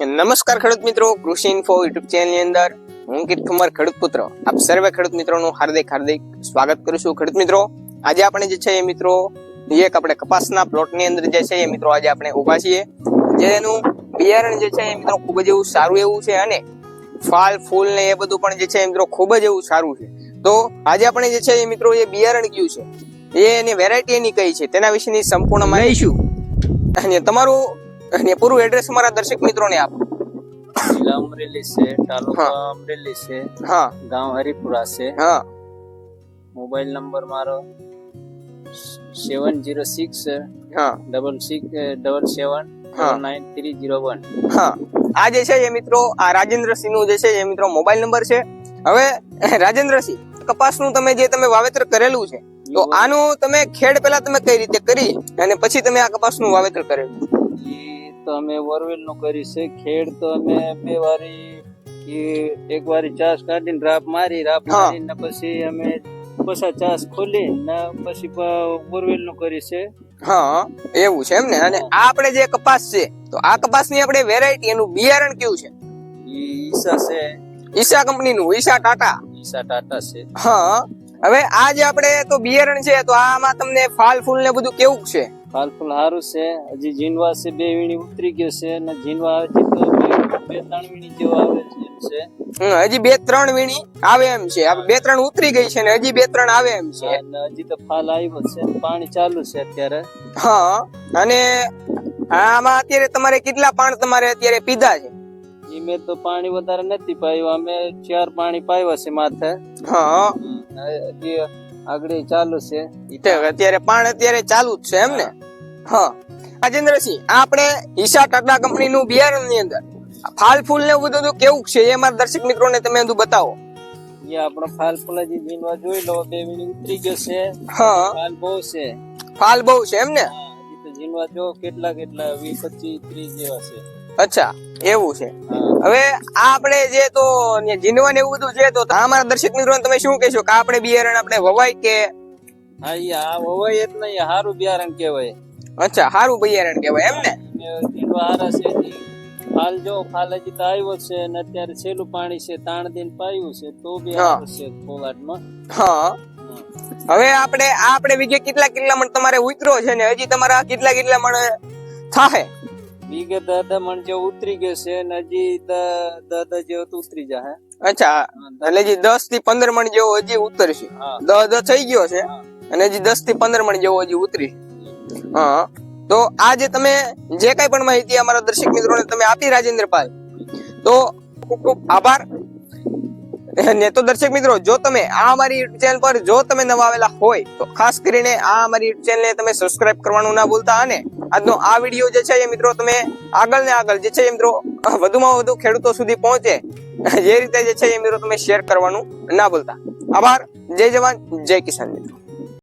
નમસ્કાર ખેડૂત મિત્રો કૃષિ ઇન્ફો યુટ્યુબ ચેનલની અંદર. હું કીર્ત કુમાર ખેડૂત પુત્ર. આપ સર્વે ખેડૂત મિત્રોનું હાર્દિક હાર્દિક સ્વાગત કરું છું. ખેડૂત મિત્રો આજે આપણે જે છે એ મિત્રો એક આપણે કપાસના પ્લોટની અંદર જે છે એ મિત્રો આજે આપણે ઊભા છીએ. જેનું બિયારણ જે છે એ મિત્રો ખૂબ જ એવું સારું એવું છે અને ફાલ ફૂલ ને એ બધું પણ જે છે એ મિત્રો ખૂબ જ એવું સારું છે. તો આજે આપણે જે છે એ મિત્રો એ બિયારણ કયું છે. એ એની વેરાયટી એની કઈ છે? તેના વિશેની સંપૂર્ણ માહિતી અને તમારું અને પૂરું એડ્રેસ અમારા દર્શક મિત્રોને આપો. જિલ્લા અમરેલી છે તાલુકા અમરેલી છે હા. ગામ હરિપુરા છે. હા. મોબાઈલ નંબર મારો સેવન જીરો સિક્સ હા. Double six double seven nine three zero one હા. આ જે છે એ મિત્રો આ રાજેન્દ્રસિંહનું જે છે એ મિત્રો મોબાઈલ નંબર છે. હવે રાજેન્દ્રસિંહ કપાસનું તમે જે તમે વાવેતર કરેલું છે તો આનું તમે ખેડ પેલા તમે કઈ રીતે કરી અને પછી તમે આ કપાસનું વાવેતર કરેલું? તો અમે બોરવેલનું કર્યું છે ખેડ તો અમે બે વારી ઈ એક વારી ચાસ કાઢીને રાપ મારી રાપ મારી મારીને પછી અમે પછી ચાસ ખોલી ને પછી બોરવેલનું કર્યું છે. હા એવું છે એમ ને? અને આ આપણે જે કપાસ છે તો આ કપાસની આપણે વેરાયટી એનું બિયારણ કેવું છે? ઈસા છે. ઈશા કંપનીનું ઈશા ટાટા? ઈસા ટાટા છે. હા હવે આ જે આપણે તો બિયારણ છે તો આમાં તમને ફાલ ફૂલ ને બધું કેવું છે? ફાલ ફૂલ સારું છે. હજી જીનવા છે બે વીણી ઉતરી ગયો છે અને જીનવા હજી તો બે ત્રણ વીણી જેવો આવે છે છે. હજી બે ત્રણ વીણી આવે એમ છે. બે ત્રણ ઉતરી ગઈ છે ને હજી બે ત્રણ આવે એમ છે. હજી તો ફાલ આવ્યો છે. પાણી ચાલુ છે અત્યારે. હા અને આમાં અત્યારે તમારે કેટલા પાણ તમારે અત્યારે પીધા છે? ઈ મેં તો પાણી વધારે નથી પાયું. અમે ચાર પાણી પાયા છે માથે. હા. હજી આગળ ચાલુ છે. અત્યારે પાણ અત્યારે ચાલુ જ છે એમ ને? હા. રાજેન્દ્રસિંહ આ આપણે ઈશા ટાટા કંપની નું બિયારણની અંદર ફાલ ફૂલ ને બધું તો કેવું છે એ મારા દર્શક મિત્રોને તમે બધું બતાવો. આપણો ફાલ ફૂલ હજી જીનવા જોઈ લો બે મિનિટ ઉતરી ગયો છે હા. ફાલ બહુ છે. ફાલ બહુ છે એમ ને? જીનવા જો કેટલા કેટલા વીસ પચીસ ત્રીસ જેવા છે. અચ્છા એવું છે. હવે આ આપણે જે તો જીનવા ને એવું બધું છે તો આ અમારા દર્શક મિત્રો તમે શું કહેશો? કે આપણે બિયારણ આપણે વવાય કે? હા આ વવાય જ નહીં સારું બિયારણ કહેવાય. અચ્છા સારું બિયારણ કહેવાય એમ ને? હારા છે ફાલ જો ફાલ હજી તો આવ્યો છે અને અત્યારે છેલ્લું પાણી છે તાણ દિન પાયું છે તો બી. હારું છે ફોલાટમાં હા. હવે આપણે આ આપણે વિગે કેટલા કેટલા મણ તમારે ઉતરો છે ને હજી તમારા કેટલા કેટલા મણ થાહે? વિગે દહ મણ જેવો ઉતરી ગયો છે ને હજી દાદા જેવો તો ઉતરી જાહે. અચ્છા એટલે હજી દસથી પંદર મણ જેવો હજી ઉતરશે. દસ થઈ ગયો છે અને હજી દસથી પંદર મણ જેવો હજી ઉતરી. હા. તો આ તમે જે કઈ પણ માહિતી અમારા દર્શક મિત્રોને તમે આપી રાજેન્દ્રભાઈ તો ખૂબ ખૂબ આભાર. ને તો દર્શક મિત્રો, જો તમે આ અમારી યુટ્યુબ ચેનલ પર, જો તમે નવા આવેલા હોય, તો ખાસ કરીને આ અમારી યુટ્યુબ ચેનલને તમે સબસ્ક્રાઇબ કરવાનું ના ભૂલતા અને આજનો આ વીડિયો જે છે એ મિત્રો તમે આગળ ને આગળ જે છે એ મિત્રો, વધુમાં વધુ ખેડૂતો સુધી પહોંચે, જે રીતે જે છે એ મિત્રો તમે શેર કરવાનું ના ભૂલતા. આભાર. જય જવાન. જય કિસાન મિત્રો.